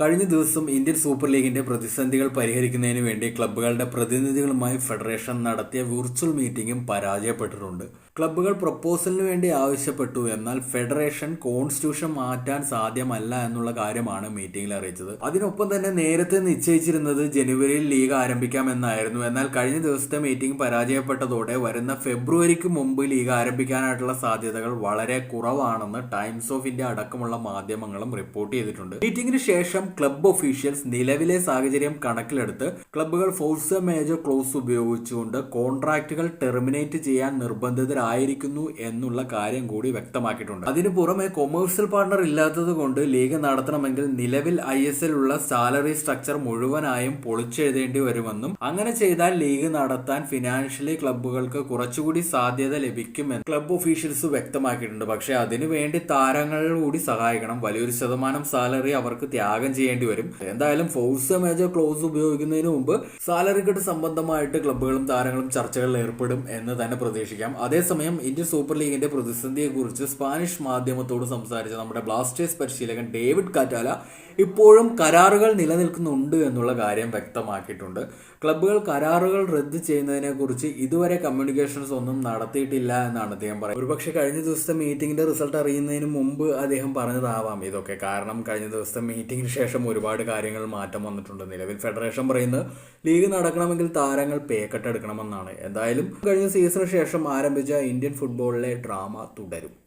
കഴിഞ്ഞ ദിവസം Indian super ലീഗിന്റെ പ്രതിസന്ധികൾ പരിഹരിക്കുന്നതിന് വേണ്ടി ക്ലബ്ബുകളുടെ പ്രതിനിധികളുമായി ഫെഡറേഷൻ നടത്തിയ വിർച്വൽ മീറ്റിംഗും പരാജയപ്പെട്ടിട്ടുണ്ട്. ക്ലബ്ബുകൾ പ്രപ്പോസലിന് വേണ്ടി ആവശ്യപ്പെട്ടു. എന്നാൽ ഫെഡറേഷൻ കോൺസ്റ്റിറ്റ്യൂഷൻ മാറ്റാൻ സാധ്യമല്ല എന്നുള്ള കാര്യമാണ് മീറ്റിംഗിൽ അറിയിച്ചത്. അതിനൊപ്പം തന്നെ നേരത്തെ നിശ്ചയിച്ചിരുന്നത് ജനുവരിയിൽ ലീഗ് ആരംഭിക്കാമെന്നായിരുന്നു. എന്നാൽ കഴിഞ്ഞ ദിവസത്തെ മീറ്റിംഗ് പരാജയപ്പെട്ടതോടെ വരുന്ന ഫെബ്രുവരിക്ക് മുമ്പ് ലീഗ് ആരംഭിക്കാനായിട്ടുള്ള സാധ്യതകൾ വളരെ കുറവാണെന്ന് ടൈംസ് ഓഫ് ഇന്ത്യ അടക്കമുള്ള മാധ്യമങ്ങളും റിപ്പോർട്ട് ചെയ്തിട്ടുണ്ട്. മീറ്റിംഗിന് ശേഷം ക്ലബ്ബ് ഒഫീഷ്യൽസ് നിലവിലെ സാഹചര്യം കണക്കിലെടുത്ത് ക്ലബ്ബുകൾ ഫോഴ്സ് മേജർ ക്ലോസ് ഉപയോഗിച്ചുകൊണ്ട് കോൺട്രാക്ടുകൾ ടെർമിനേറ്റ് ചെയ്യാൻ നിർബന്ധിതരായിരിക്കുന്നു എന്നുള്ള കാര്യം കൂടി വ്യക്തമാക്കിയിട്ടുണ്ട്. അതിനു പുറമെ കൊമേഴ്സ്യൽ പാർട്ണർ ഇല്ലാത്തത് കൊണ്ട് ലീഗ് നടത്തണമെങ്കിൽ നിലവിൽ ഐ എസ് എൽ ഉള്ള സാലറി സ്ട്രക്ചർ മുഴുവനായും പൊളിച്ചെഴുതേണ്ടി വരുമെന്നും അങ്ങനെ ചെയ്താൽ ലീഗ് നടത്താൻ ഫിനാൻഷ്യലി ക്ലബ്ബുകൾക്ക് കുറച്ചുകൂടി സാധ്യത ലഭിക്കുമെന്ന് ക്ലബ്ബ് ഒഫീഷ്യൽസ് വ്യക്തമാക്കിയിട്ടുണ്ട്. പക്ഷേ അതിനുവേണ്ടി താരങ്ങൾ കൂടി സഹായിക്കണം. വലിയൊരു ശതമാനം സാലറി അവർക്ക് ത്യാഗം ചെയ്യേണ്ടി വരും. എന്തായാലും ഫോഴ്സ് മേജർ ക്ലോസ് ഉപയോഗിക്കുന്നതിന് മുമ്പ് സാലറി കട്ട് സംബന്ധമായിട്ട് ക്ലബ്ബുകളും താരങ്ങളും ചർച്ചകളിൽ ഏർപ്പെടും എന്ന് തന്നെ പ്രതീക്ഷിക്കാം. അതേസമയം ഇന്ത്യൻ സൂപ്പർ ലീഗിന്റെ പ്രതിസന്ധിയെക്കുറിച്ച് സ്പാനിഷ് മാധ്യമത്തോട് സംസാരിച്ച നമ്മുടെ ബ്ലാസ്റ്റേഴ്സ് പരിശീലകൻ ഡേവിഡ് കാറ്റാല ഇപ്പോഴും കരാറുകൾ നിലനിൽക്കുന്നുണ്ട് എന്നുള്ള കാര്യം വ്യക്തമാക്കിയിട്ടുണ്ട്. ക്ലബ്ബുകൾ കരാറുകൾ റദ്ദ് ചെയ്യുന്നതിനെ കുറിച്ച് ഇതുവരെ കമ്മ്യൂണിക്കേഷൻസ് ഒന്നും നടത്തിയിട്ടില്ല എന്നാണ് അദ്ദേഹം പറയുന്നത്. ഒരുപക്ഷെ കഴിഞ്ഞ ദിവസത്തെ മീറ്റിംഗിന്റെ റിസൾട്ട് അറിയുന്നതിന് മുമ്പ് അദ്ദേഹം പറഞ്ഞതാവാം ഇതൊക്കെ. കാരണം കഴിഞ്ഞ ദിവസത്തെ മീറ്റിംഗിന് ഒരുപാട് കാര്യങ്ങൾ മാറ്റം വന്നിട്ടുണ്ട്. നിലവിൽ ഫെഡറേഷൻ പറയുന്നത് ലീഗ് നടക്കണമെങ്കിൽ താരങ്ങൾ പേ എടുക്കണമെന്നാണ്. എന്തായാലും കഴിഞ്ഞ സീസണിന് ശേഷം ആരംഭിച്ച ഇന്ത്യൻ ഫുട്ബോളിലെ ഡ്രാമ തുടരും.